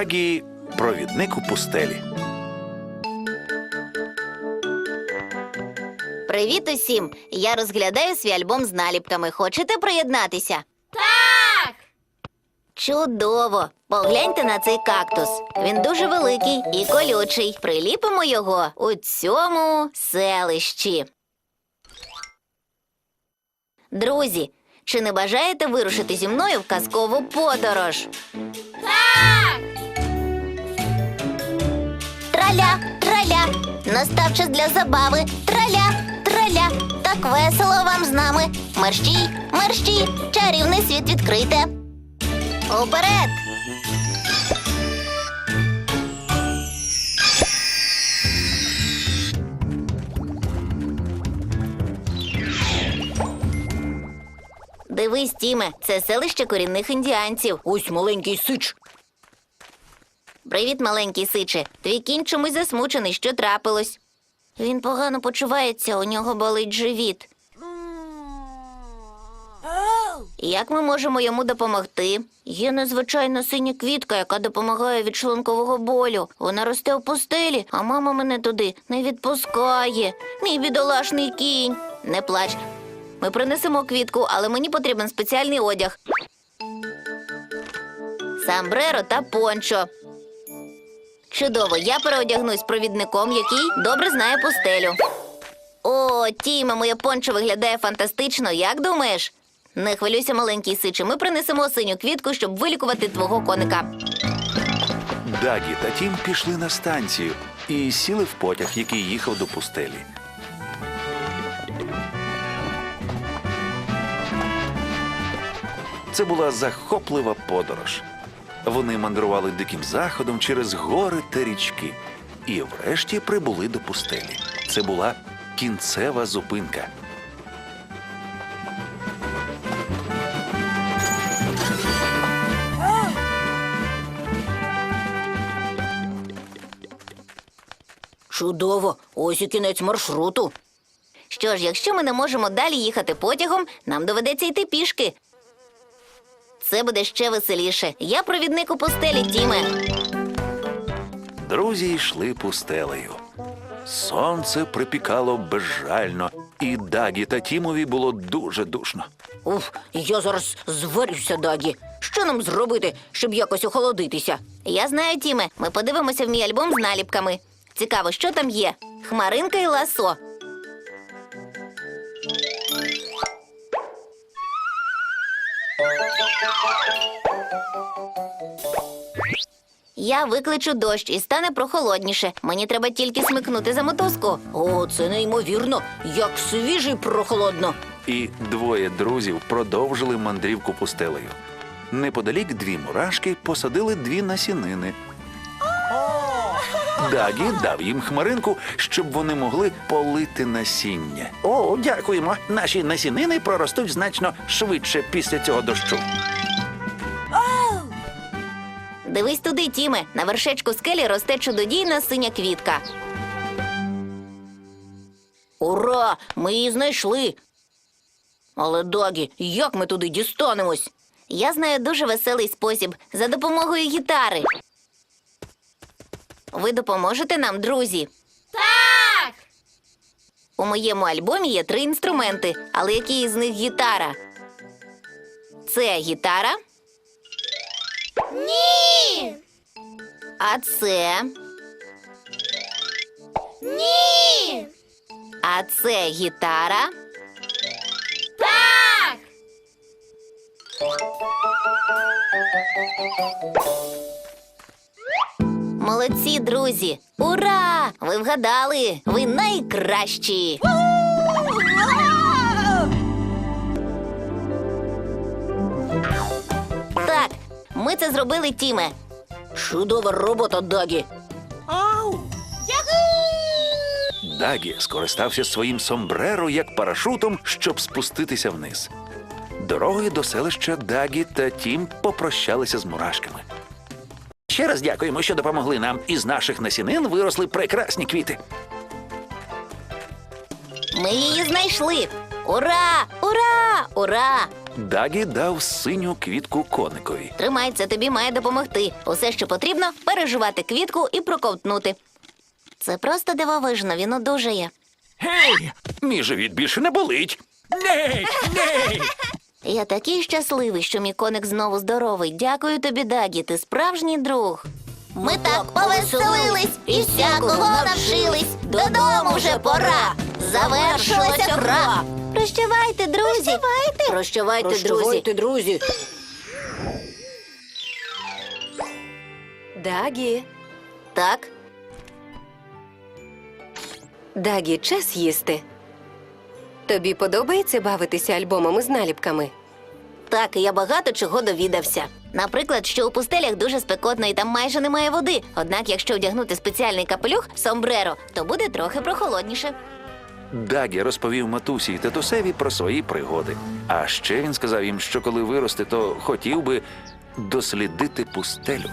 Дагі провідник у пустелі. Привіт усім! Я розглядаю свій альбом з наліпками. Хочете приєднатися? Так! Чудово! Погляньте на цей кактус. Він дуже великий і колючий. Приліпимо його у цьому селищі. Друзі, чи не бажаєте вирушити зі мною в казкову подорож? Траля, траля, настав час для забави. Траля, траля, так весело вам з нами. Мерщій, мерщій, чарівний світ відкрите. Уперед! Дивись, Тіме, це селище корінних індіанців. Ось маленький сич. Привіт, маленький сиче. Твій кінь чомусь засмучений, що трапилось. Він погано почувається, у нього болить живіт. Як ми можемо йому допомогти? Є незвичайна синя квітка, яка допомагає від шлункового болю. Вона росте у пустелі, а мама мене туди не відпускає. Мій бідолашний кінь. Не плач. Ми принесемо квітку, але мені потрібен спеціальний одяг. Самбреро та пончо. Чудово, я переодягнусь провідником, який добре знає пустелю. О, Тіме, моє пончо виглядає фантастично, як думаєш? Не хвилюйся, маленький сичі. Ми принесемо синю квітку, щоб вилікувати твого коника. Дагі та Тім пішли на станцію і сіли в потяг, який їхав до пустелі. Це була захоплива подорож. Вони мандрували диким заходом через гори та річки і врешті прибули до пустелі. Це була кінцева зупинка. Чудово, ось і кінець маршруту. Що ж, якщо ми не можемо далі їхати потягом, нам доведеться йти пішки. Це буде ще веселіше. Я провідник у пустелі, Тіме. Друзі йшли пустелею. Сонце припікало безжально, і Дагі та Тімові було дуже душно. Уф, я зараз зварюся, Дагі. Що нам зробити, щоб якось охолодитися? Я знаю, Тіме. Ми подивимося в мій альбом з наліпками. Цікаво, що там є? Хмаринка і ласо. Я викличу дощ і стане прохолодніше. Мені треба тільки смикнути за мотузку. О, це неймовірно, як свіже й прохолодно. І двоє друзів продовжили мандрівку пустелею. Неподалік дві мурашки посадили дві насінини. Дагі дав їм хмаринку, щоб вони могли полити насіння. О, дякуємо. Наші насінини проростуть значно швидше після цього дощу. Дивись туди, Тіме. На вершечку скелі росте чудодійна синя квітка. Ура! Ми її знайшли. Але Дагі, як ми туди дістанемось? Я знаю дуже веселий спосіб за допомогою гітари. Ви допоможете нам, друзі? Так! У моєму альбомі є три інструменти, але які із них гітара? Це гітара, Ні! а це, Ні! а це гітара. Так! Молодці, друзі! Ура! Ви вгадали! Ви найкращі! Так, Ми це зробили, Тіме. Чудова робота, Дагі. Дагі скористався своїм сомбреро як парашутом, щоб спуститися вниз. Дорогою до селища Дагі та Тім попрощалися з мурашками. Ще раз дякуємо, що допомогли нам. Із наших насінин виросли прекрасні квіти. Ми її знайшли. Ура! Ура! Ура! Дагі дав синю квітку коникові. Тримай, це тобі має допомогти. Усе, що потрібно, переживати квітку і проковтнути. Це просто дивовижно, він одужає. Гей! Мій живіт більше не болить. Ней! Ней! Я такий щасливий, що мій коник знову здоровий. Дякую тобі, Дагі, ти справжній друг. Ми так повеселились і всякого навчились. Додому вже пора. Завершилася гра. Прощавайте, друзі. Прощавайте, друзі. друзі. Дагі, Так, Дагі, час їсти. Тобі подобається бавитися альбомами з наліпками? так, я багато чого довідався. Наприклад, що у пустелях дуже спекотно і там майже немає води. Однак, якщо вдягнути спеціальний капелюх сомбреро, то буде трохи прохолодніше. Дагі розповів матусі й татусеві про свої пригоди. А ще він сказав їм, що коли виросте, то хотів би дослідити пустелю.